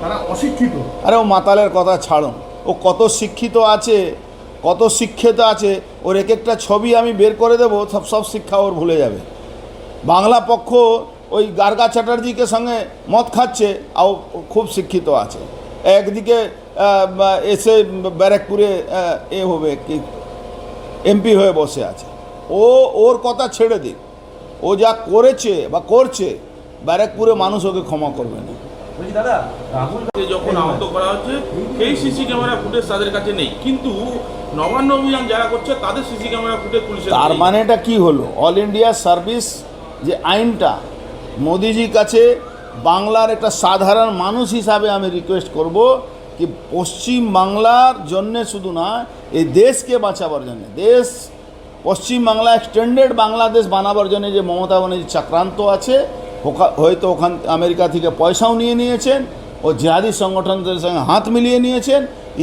তারা অশিক্ষিত। আরে ও মাতালের কথা ছাড়ুন ও কত শিক্ষিত আছে, কত শিক্ষিত আছে, ওর এক একটা ছবি আমি বের করে দেবো, সব সব শিক্ষা ওর ভুলে যাবে। বাংলা পক্ষ ওই গার্গা চ্যাটার্জিকে সঙ্গে মদ খাচ্ছে, আর খুব শিক্ষিত আছে। একদিকে এসে ব্যারাকপুরে এ হবে কি, এমপি হয়ে বসে আছে। ও, ওর কথা ছেড়ে দিক। ও যা করেছে বা করছে, ব্যারাকপুরে মানুষ ওকে ক্ষমা করবে না। বলছি দাদা রাহুল যখন আহত করা হচ্ছে সেই সিসি ক্যামেরা ফুটেজ তাদের কাছে নেই কিন্তু নবান্ন অভিযান যারা করছে তাদের সিসি ক্যামেরা ফুটেজ পুলিশের তার। মানেটা কি হলো অল ইন্ডিয়া সার্ভিস যে আইনটা মোদিজির কাছে বাংলার একটা সাধারণ মানুষ হিসাবে আমি রিকোয়েস্ট করব কি পশ্চিম বাংলার জন্যে শুধু না এই দেশকে বাঁচাবার জন্য দেশ পশ্চিম বাংলা এক্সটেন্ডেড বাংলাদেশ বানাবার জন্য যে মমতা ব্যানার্জি চক্রান্ত আছে হয়তো ওখান আমেরিকা থেকে পয়সাও নিয়ে নিয়েছেন ও জিহাদি সংগঠনদের সঙ্গে হাত মিলিয়ে নিয়েছেন।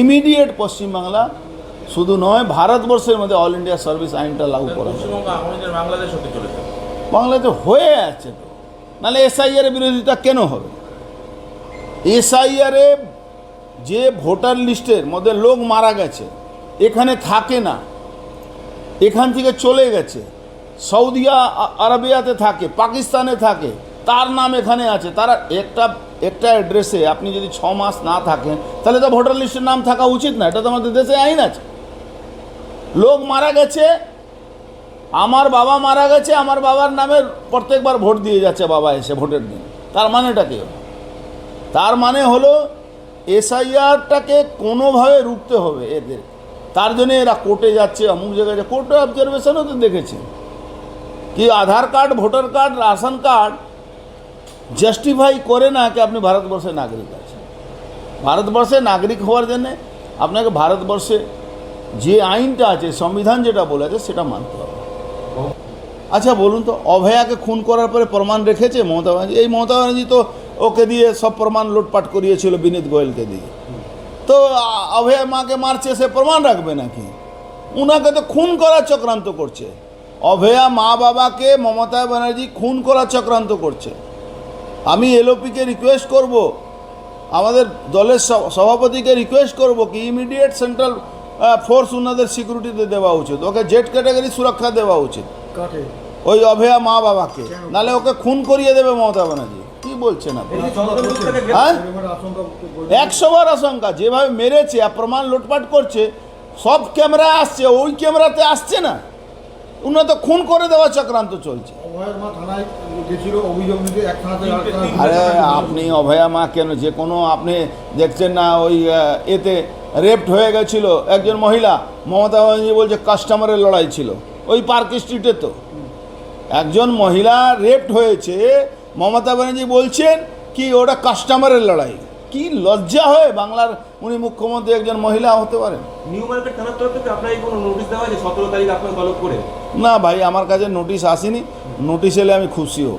ইমিডিয়েট পশ্চিমবাংলা শুধু নয় ভারতবর্ষের মধ্যে অল ইন্ডিয়া সার্ভিস আইনটা লাগু করা বাংলাদেশ হয়ে আছে তো। নাহলে এসআইআর বিরোধিতা কেন হবে? এসআইআরে যে ভোটার লিস্টের মধ্যে লোক মারা গেছে এখানে থাকে না। এখান থেকে চলে গেছে। সৌদিয়া আরবিয়াতে থাকে, পাকিস্তানে থাকে, তার নাম এখানে আছে। তারা একটা একটা অ্যাড্রেসে আপনি যদি ছ মাস না থাকেন, তাহলে তো ভোটার লিস্টের নাম থাকা উচিত না, এটা তো আমাদের দেশে আইন আছে। লোক মারা গেছে, আমার বাবা মারা গেছে, আমার বাবার নামে প্রত্যেকবার ভোট দিয়ে যাচ্ছে বাবা এসে ভোটের দিন। তার মানেটা কি হলো? তার মানে হলো, এসআইআরটাকে কোনোভাবে রুখতে হবে এদের। তার জন্য এরা কোর্টে যাচ্ছে, অমুক জায়গায় কোর্টে অবজারভেশনও তো দেখেছে। কি Aadhaar card voter card ration card justify করে না কি আপনি ভারতবর্ষের নাগরিক আছেন। ভারতবর্ষের নাগরিক হওয়ার জন্যে আপনাকে ভারতবর্ষে যে আইনটা আছে, সংবিধান যেটা বলেছে, সেটা মানতে হবে। আচ্ছা বলুন তো, অভয়াকে খুন করার পরে প্রমাণ রেখেছে মমতা ব্যানার্জি? এই মমতা ব্যানার্জি তো ওকে দিয়ে সব প্রমাণ লুটপাট করিয়েছিল বিনীত গোয়েলকে দিয়ে। তো অভয়া মাকে মারছে, সে প্রমাণ রাখবে নাকি? উনাকে তো খুন করার চক্রান্ত করছে। অভয়া মা বাবাকে মমতা ব্যানার্জি খুন করার চক্রান্ত করছে। আমি এলওপিকে রিকোয়েস্ট করব আমাদের দলের সভ- সভাপতিকে রিকোয়েস্ট করব কি ইমিডিয়েট সেন্ট্রাল ফোর্স ওনাদের সিকিউরিটিতে দেওয়া উচিত। ওকে জেড ক্যাটাগরি সুরক্ষা দেওয়া উচিত। ওই অভয়া মা বাবাকে। নালে ওকে খুন করিয়ে দেবে মমতা ব্যানার্জি। কি বলছেন আপনি? এই যে হ্যাঁ? এবার আশঙ্কা একশো বার আশঙ্কা। যেভাবে মেরেছে আর প্রমাণ লুটপাট করছে সব ক্যামেরা আসছে ওই ক্যামেরাতে আসছে না। উনি তো খুন করে দেওয়া চক্রান্ত চলছে। আর আপনি অভয়া মা কেন যে কোনো আপনি দেখছেন না ওই এতে রেপ্ট হয়ে গেছিল একজন মহিলা মমতা ব্যানার্জি বলছে কাস্টমারের লড়াই ছিল ওই পার্ক স্ট্রিটে তো। একজন মহিলা রেপ্ট হয়েছে মমতা ব্যানার্জি বলছেন কি ওটা কাস্টমারের লড়াই। কি লজ্জা হয় বাংলার উনি মুখ্যমন্ত্রী একজন মহিলা হতে পারেন? নিউ মার্কেট থানার তরফ থেকে আপনার কোনো নোটিশ দেওয়া হয়েছে সতেরো তারিখ আপনার তলব করে। না ভাই আমার কাছে নোটিশ আসেনি। নোটিশ এলে আমি খুশি হব।